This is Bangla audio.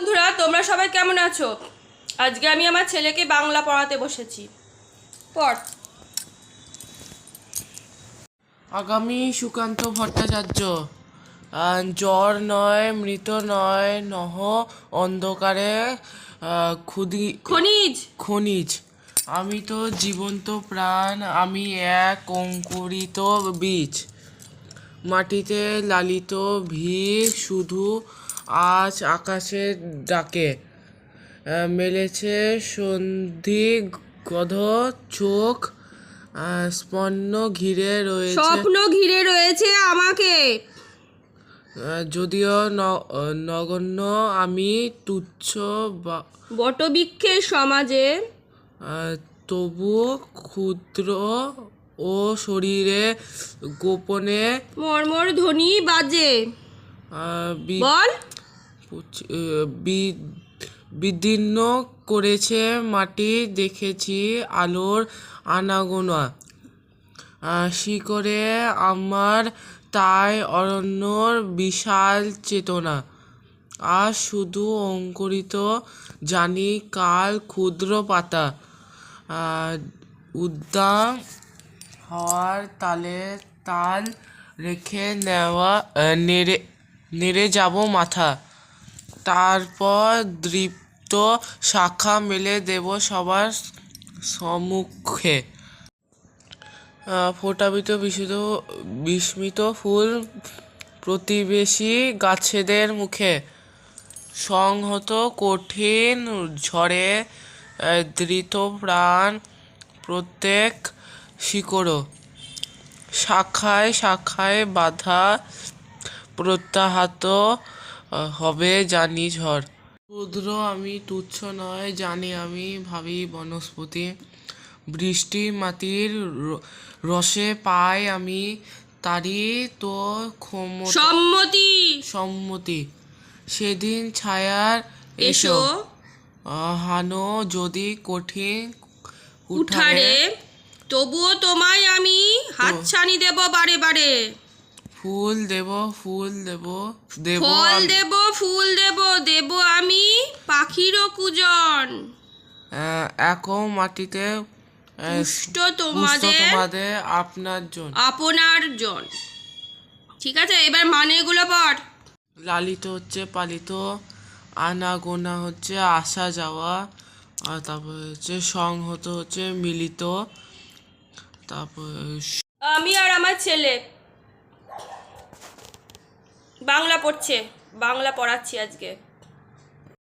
বন্ধুরা তোমরা সবাই কেমন আছো? আজকে আমি আমার ছেলেকে বাংলা পড়াতে বসেছি। পড়। আগামী সুকান্ত ভট্টাচার্য জ্বর নয় মৃত নয় নহ অন্ধকারে ক্ষুদি খনিজ। খনিজ। আমি তো জীবন্ত প্রাণ আমি এক অঙ্কুরিত বীজ। মাটিতে লালিত ভিড় শুধু আজ আকাশে ডাকে। মেলেছে সন্ধি গধ চোখ স্পন্ন ঘিরে রয়েছে। স্বপ্ন ঘিরে রয়েছে আমাকে। যদিও নগণ্য আমি তুচ্ছ বটবৃক্ষের সমাজে। তবুও ক্ষুদ্র ও শরীরে গোপনে মর্মর ধ্বনি বাজে। বল। বিদীর্ণ করেছে মাটি, দেখেছি আলোর আনাগোনা। শিকড়ে আমার তাই অরণ্যর বিশাল চেতনা। আর শুধু অঙ্কুরিত জানি কাল ক্ষুদ্র পাতা। উদ্দাম হওয়ার তালে তাল রেখে নেওয়া নেড়ে নেড়ে যাব মাথা। তারপর দৃপ্ত শাখা মেলে দেব সবার সম্মুখে। ফোটাবিত বিশুদ্ধ, বিস্মিত ফুল প্রতিবেশী গাছেদের মুখে। সংহত কঠিন ঝড়ে ধৃত প্রাণ প্রত্যেক শিকড়। শাখায় শাখায় বাধা প্রত্যাহত হবে জানি ঝড়। ক্ষুদ্র আমি তুচ্ছ নয় জানি আমি ভাবি বনস্পতি। বৃষ্টি মাটির রসে পাই আমি তারই তো সম্মতি! সম্মতি। সেদিন ছায়ার এসো। হানো যদি কঠিন উঠারে তবুও তোমায় আমি হাতছানি দেব বারে বারে। ফুল দেব ফুল দেব দেব ফল দেব ফুল দেব দেব আমি পাখিরও কুজন। আহ, একও মাটিতে পুষ্ট তোমাদের তোমাদের আপনার জন। আপনার জন। ঠিক আছে এবার মানেগুলো পড়। লালিত হচ্ছে পালিত আনাগোনা হচ্ছে আসা যাওয়া আর তারপর হচ্ছে সংহত হচ্ছে মিলিত তারপর আমি আর আমার ছেলে। বাংলা পড়ছে বাংলা পড়াচ্ছি আজকে।